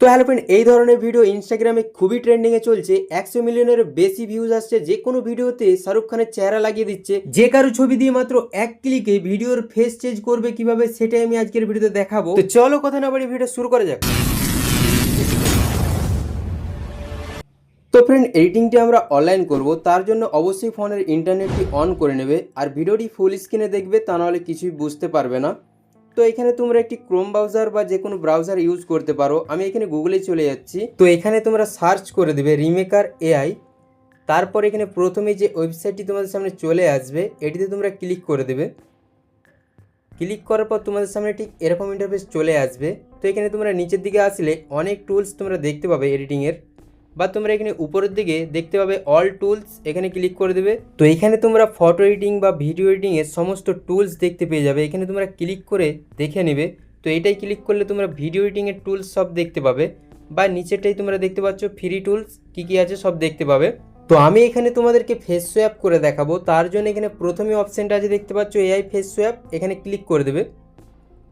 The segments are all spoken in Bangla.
তো হ্যালো ফ্রেন্ড এই ধরনের ভিডিও ইনস্টাগ্রামে খুবই ট্রেন্ডিংয়ে চলছে। একশো মিলিয়নের বেশি ভিউজ আসছে। যে কোনো ভিডিওতে শাহরুখ খানের চেহারা লাগিয়ে দিচ্ছে। যে কারও ছবি দিয়ে মাত্র এক ক্লিকে ভিডিওর ফেস চেঞ্জ করবে কীভাবে, সেটাই আমি আজকের ভিডিওতে দেখাবো। তো চলো কথা না বাড়ি ভিডিও শুরু করা যাক। তো ফ্রেন্ড এডিটিংটি আমরা অনলাইন করব। তার জন্য অবশ্যই ফোনের ইন্টারনেটটি অন করে নেবে। আর ভিডিওটি ফুল স্ক্রিনে দেখবে, তা নাহলে কিছুই বুঝতে পারবে না। তো এখানে তোমরা একটি ক্রোম ব্রাউজার বা যে কোনো ব্রাউজার ইউজ করতে পারো। আমি এখানে গুগলে চলে যাচ্ছি। তো এখানে তোমরা সার্চ করে দেবে রিমেকার এআই তারপর এখানে প্রথমে যে ওয়েবসাইটটি তোমাদের সামনে চলে আসবে, এটিতে তোমরা ক্লিক করে দেবে। ক্লিক করার পর তোমাদের সামনে ঠিক এরকম ইন্টারফেস চলে আসবে। তো এখানে তোমরা নিচের দিকে আসলে অনেক টুলস তোমরা দেখতে পাবে এডিটিংয়ের বা তোমরা এখানে উপরের দিকে দেখতে পাবে অল টুলস এখানে ক্লিক করে দেবে। তো এখানে তোমরা ফটো এডিটিং বা ভিডিও এডিটিং এর সমস্ত টুলস দেখতে পেয়ে যাবে। এখানে তোমরা ক্লিক করে দেখে নেবে। তো এটাই ক্লিক করলে তোমরা ভিডিও এডিটিং এর টুলস সব দেখতে পাবে। বা নিচেরটাই তোমরা দেখতে পাচ্ছ ফ্রি টুলস কি কি আছে সব দেখতে পাবে। তো আমি এখানে তোমাদেরকে ফেস সোয়াপ করে দেখাবো। তার জন্য এখানে প্রথমে অপশনটা আছে, দেখতে পাচ্ছ এআই ফেস সোয়াপ এখানে ক্লিক করে দেবে।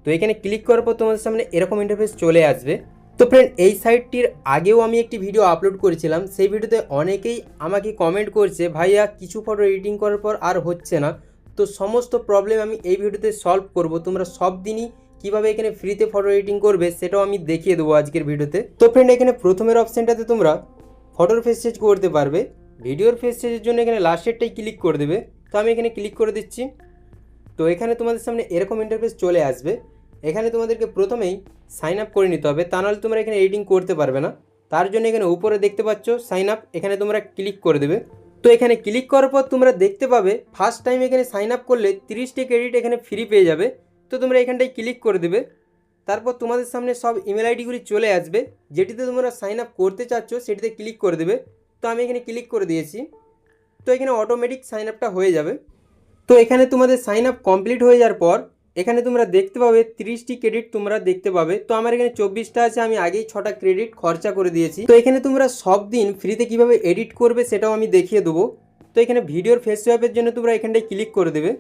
তো এখানে ক্লিক করার পর তোমাদের সামনে এরকম ইন্টারফেস চলে আসবে। তো ফ্রেন্ড এই সাইটটির আগেও আমি একটি ভিডিও আপলোড করেছিলাম। সেই ভিডিওতে অনেকেই আমাকে কমেন্ট করছে, ভাইয়া, কিছু ফটো এডিটিং করার পর আর হচ্ছে না। তো সমস্ত প্রবলেম আমি এই ভিডিওতে সলভ করব। তোমরা সব দিনই কীভাবে এখানে ফ্রিতে ফটো এডিটিং করবে, সেটাও আমি দেখিয়ে দেবো আজকের ভিডিওতে তো ফ্রেন্ড এখানে প্রথমের অপশানটাতে তোমরা ফটোর ফেস চেঞ্জ করতে পারবে। ভিডিওর ফেস চেঞ্জের জন্য এখানে লাস্টেরটাই ক্লিক করে দেবে। তো আমি এখানে ক্লিক করে দিচ্ছি। তো এখানে তোমাদের সামনে এরকম ইন্টারফেস চলে আসবে। এখানে তোমাদেরকে প্রথমেই সাইন আপ করে নিতে হবে। তা নাহলে তোমরা এখানে এডিটিং করতে পারবে না। তার জন্য এখানে উপরে দেখতে পাচ্ছ সাইন আপ এখানে তোমরা ক্লিক করে দেবে। তো এখানে ক্লিক করার পর তোমরা দেখতে পাবে ফার্স্ট টাইম এখানে সাইন আপ করলে তিরিশটি ক্রেডিট এখানে ফ্রি পেয়ে যাবে। তো তোমরা এখানটায় ক্লিক করে দেবে। তারপর তোমাদের সামনে সব ইমেল আইডিগুলি চলে আসবে। যেটিতে তোমরা সাইন আপ করতে চাচ্ছ সেটিতে ক্লিক করে দেবে। তো আমি এখানে ক্লিক করে দিয়েছি। তো এখানে অটোমেটিক সাইন আপটা হয়ে যাবে। তো এখানে তোমাদের সাইন আপ কমপ্লিট হয়ে যাওয়ার পর এখানে তোমরা দেখতে পাবে তিরিশটি ক্রেডিট তোমরা দেখতে পাবে। তো আমার এখানে চব্বিশটা আছে, আমি আগেই ছটা ক্রেডিট খরচা করে দিয়েছি। তো এখানে তোমরা সব দিন ফ্রিতে কীভাবে এডিট করবে সেটাও আমি দেখিয়ে দেবো। তো এখানে ভিডিওর ফেস সোয়াপের জন্য তোমরা এখানটায় ক্লিক করে দেবে।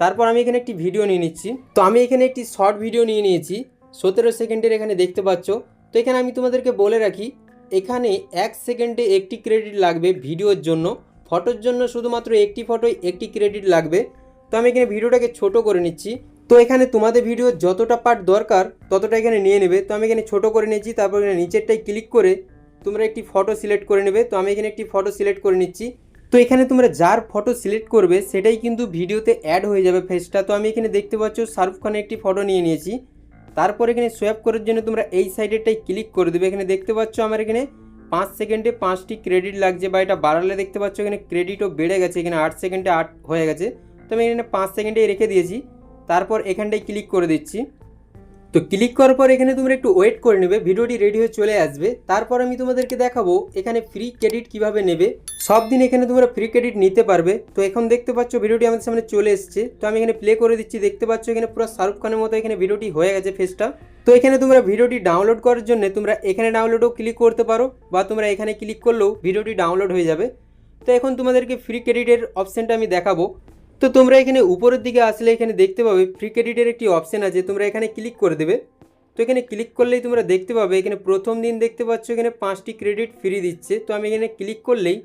তারপর আমি এখানে একটি ভিডিও নিয়ে নিচ্ছি। তো আমি এখানে একটি শর্ট ভিডিও নিয়ে নিয়েছি। সতেরো সেকেন্ডের এখানে দেখতে পাচ্ছ। তো এখানে আমি তোমাদেরকে বলে রাখি, এখানে এক সেকেন্ডে একটি ক্রেডিট লাগবে ভিডিওর জন্য। ফটোর জন্য শুধুমাত্র একটি ফটোয় একটি ক্রেডিট লাগবে। তো আমি এখানে ভিডিওটাকে ছোট করে নিচ্ছি। তো এখানে তোমাদের ভিডিওর যতটা পার্ট দরকার, ততটা এখানে নিয়ে নেবে। তো আমি এখানে ছোট করে নিয়েছি, তারপর এখানে নিচেরটাই ক্লিক করে তোমরা একটি ফটো সিলেক্ট করে নেবে। তো আমি এখানে একটি ফটো সিলেক্ট করে নিচ্ছি। তো এখানে তোমরা যার ফটো সিলেক্ট করবে, সেটাই কিন্তু ভিডিওতে অ্যাড হয়ে যাবে ফেসটা তো আমি এখানে দেখতে পাচ্ছ শাহরুখ খানের একটি ফটো নিয়ে নিয়েছি। তারপর এখানে সোয়াপ করার জন্য তোমরা এই সাইডেরটাই ক্লিক করে দেবে। এখানে দেখতে পাচ্ছ আমার এখানে পাঁচ সেকেন্ডে পাঁচটি ক্রেডিট লাগছে, বা এটা বাড়ালে দেখতে পাচ্ছ এখানে ক্রেডিটও বেড়ে গেছে। এখানে আট সেকেন্ডে আট হয়ে গেছে। তো আমি এখানে পাঁচ সেকেন্ডে রেখে দিয়েছি। তারপর এখানটায় ক্লিক করে দিচ্ছি। তো ক্লিক করার পর এখানে তোমরা একটু ওয়েট করে নেবে। ভিডিওটি রেডি হয়ে চলে আসবে। তারপর আমি তোমাদেরকে দেখাবো এখানে ফ্রি ক্রেডিট কীভাবে নেবে। সব দিন এখানে তোমরা ফ্রি ক্রেডিট নিতে পারবে। তো এখন দেখতে পাচ্ছ ভিডিওটি আমাদের সামনে চলে এসেছে। তো আমি এখানে প্লে করে দিচ্ছি। দেখতে পাচ্ছ এখানে পুরো শাহরুখ খানের মতো এখানে ভিডিওটি হয়ে গেছে ফেসটা তো এখানে তোমরা ভিডিওটি ডাউনলোড করার জন্য তোমরা এখানে ডাউনলোডও ক্লিক করতে পারো বা তোমরা এখানে ক্লিক করলেও ভিডিওটি ডাউনলোড হয়ে যাবে। তো এখন তোমাদেরকে ফ্রি ক্রেডিটের অপশানটা আমি দেখাবো। তো তোমরা এখানে উপরের দিকে আসলে এখানে দেখতে পাবে ফ্রি ক্রেডিটের একটি অপশান আছে, তোমরা এখানে ক্লিক করে দেবে। তো এখানে ক্লিক করলেই তোমরা দেখতে পাবে, এখানে প্রথম দিন দেখতে পাচ্ছ এখানে পাঁচটি ক্রেডিট ফ্রি দিচ্ছে। তো আমি এখানে ক্লিক করলেই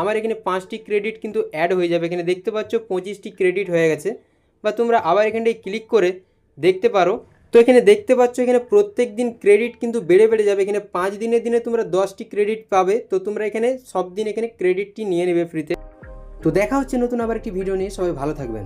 আমার এখানে পাঁচটি ক্রেডিট কিন্তু অ্যাড হয়ে যাবে। এখানে দেখতে পাচ্ছ পঁচিশটি ক্রেডিট হয়ে গেছে। বা তোমরা আবার এখানটায় ক্লিক করে দেখতে পারো। তো এখানে দেখতে পাচ্ছ এখানে প্রত্যেক দিন ক্রেডিট কিন্তু বেড়ে বেড়ে যাবে। এখানে পাঁচ দিনের দিনে তোমরা দশটি ক্রেডিট পাবে। তো তোমরা এখানে সব দিন এখানে ক্রেডিটটি নিয়ে নেবে ফ্রিতে তো দেখা হচ্ছে নতুন আবার একটি ভিডিও নিয়ে। সবাই ভালো থাকবেন।